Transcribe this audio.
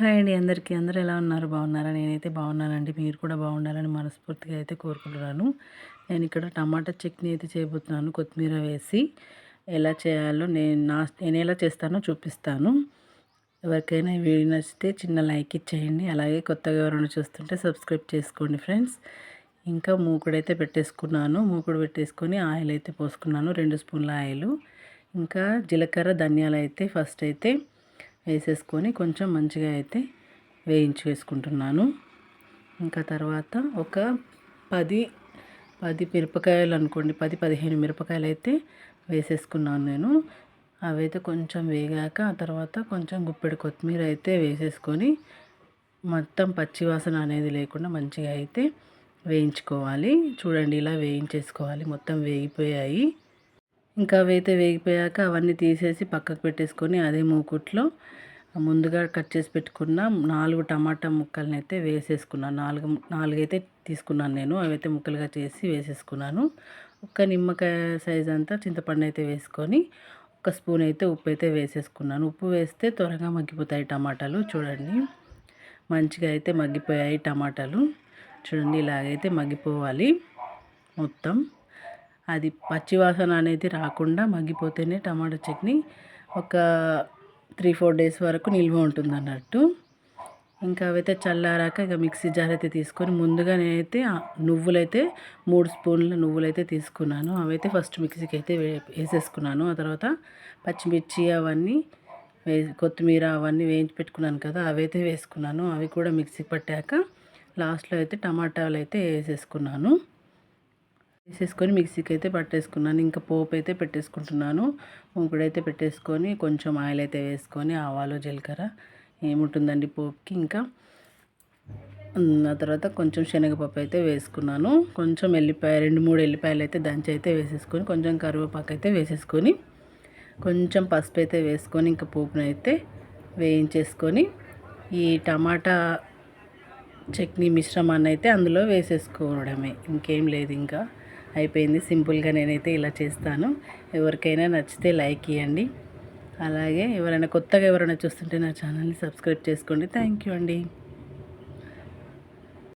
Hi అండి అందరికీ. అందరూ ఎలా ఉన్నారు? బాగున్నారా? నేనైతే బాగున్నానండి. మీరు కూడా బాగుండాలని మనస్ఫూర్తిగా అయితే కోరుకుంటున్నాను. నేను ఇక్కడ టమాటా చట్నీ అయితే చేయబోతున్నాను. కొత్తిమీర వేసి ఎలా చేయాలో నేను నా నేను ఎలా చేస్తానో చూపిస్తాను. ఎవరికైనా వీడియో నచ్చితే చిన్న లైక్ ఇచ్చేయండి. అలాగే కొత్తగా ఎవరైనా చూస్తుంటే సబ్స్క్రైబ్ చేసుకోండి ఫ్రెండ్స్. ఇంకా మూకుడైతే పెట్టేసుకున్నాను. మూకుడు పెట్టేసుకొని ఆయిల్ అయితే పోసుకున్నాను. రెండు స్పూన్ల ఆయిల్. ఇంకా జీలకర్ర ధనియాలు అయితే ఫస్ట్ అయితే వేసేసుకొని కొంచెం మంచిగా అయితే వేయించి వేసుకుంటున్నాను. ఇంకా తర్వాత ఒక పది పది మిరపకాయలు అనుకోండి పది పదిహేను మిరపకాయలు అయితే వేసేసుకున్నాను నేను. అవైతే కొంచెం వేగాక ఆ తర్వాత కొంచెం గుప్పెడు కొత్తిమీర అయితే వేసేసుకొని మొత్తం పచ్చివాసన అనేది లేకుండా మంచిగా అయితే వేయించుకోవాలి. చూడండి ఇలా వేయించేసుకోవాలి. మొత్తం వేగిపోయాయి. ఇంకా అవైతే వేగిపోయాక అవన్నీ తీసేసి పక్కకు పెట్టేసుకొని అదే మూకుట్లో ముందుగా కట్ చేసి పెట్టుకున్న నాలుగు టమాటా ముక్కల్ని అయితే వేసేసుకున్నాను. నాలుగు నాలుగైతే తీసుకున్నాను నేను. అవైతే ముక్కలుగా చేసి వేసేసుకున్నాను. ఒక నిమ్మకాయ సైజ్ అంతా చింతపండు అయితే వేసుకొని ఒక స్పూన్ అయితే ఉప్పు అయితే వేసేసుకున్నాను. ఉప్పు వేస్తే త్వరగా మగ్గిపోతాయి టమాటాలు. చూడండి మంచిగా అయితే మగ్గిపోయాయి టమాటాలు. చూడండి ఇలాగైతే మగ్గిపోవాలి మొత్తం. అది పచ్చివాసన అనేది రాకుండా మగ్గిపోతేనే టమాటా చట్నీ ఒక త్రీ ఫోర్ డేస్ వరకు నిల్వ ఉంటుంది అన్నట్టు ఇంకా అవైతే చల్లారాక ఇక మిక్సీ జార్ అయితే తీసుకొని ముందుగా నేనైతే నువ్వులైతే మూడు స్పూన్ల నువ్వులైతే తీసుకున్నాను. అవైతే ఫస్ట్ మిక్సీకి అయితే వేసేసుకున్నాను. ఆ తర్వాత పచ్చిమిర్చి అవన్నీ వే కొత్తిమీర అవన్నీ వేయించి పెట్టుకున్నాను కదా అవైతే వేసుకున్నాను. అవి కూడా మిక్సీకి పట్టాక లాస్ట్లో అయితే టమాటాలు అయితే వేసేసుకున్నాను. వేసేసుకొని మిక్సీకి అయితే పట్టేసుకున్నాను. ఇంకా పోపు అయితే పెట్టేసుకుంటున్నాను. మూకుడైతే పెట్టేసుకొని కొంచెం ఆయిల్ అయితే వేసుకొని ఆవాలు జీలకర్ర ఏముంటుందండి పోపుకి. ఇంకా ఆ తర్వాత కొంచెం శనగపప్పు అయితే వేసుకున్నాను. కొంచెం ఎల్లిపాయ రెండు మూడు ఎల్లిపాయలు అయితే దంచి అయితే వేసేసుకొని కొంచెం కరివేపాకు అయితే వేసేసుకొని కొంచెం పసుపు అయితే వేసుకొని ఇంకా పోపును అయితే వేయించేసుకొని ఈ టమాటా చట్నీ మిశ్రమాన్ని అయితే అందులో వేసేసుకోవడమే. ఇంకేం లేదు ఇంకా. అయిపోయింది. సింపుల్గా నేనైతే ఇలా చేస్తాను. ఎవరికైనా నచ్చితే లైక్ ఇవ్వండి అలాగే ఎవరైనా కొత్తగా ఎవరైనా చూస్తుంటే నా ఛానల్ని సబ్స్క్రైబ్ చేసుకోండి. థ్యాంక్ యూ అండి.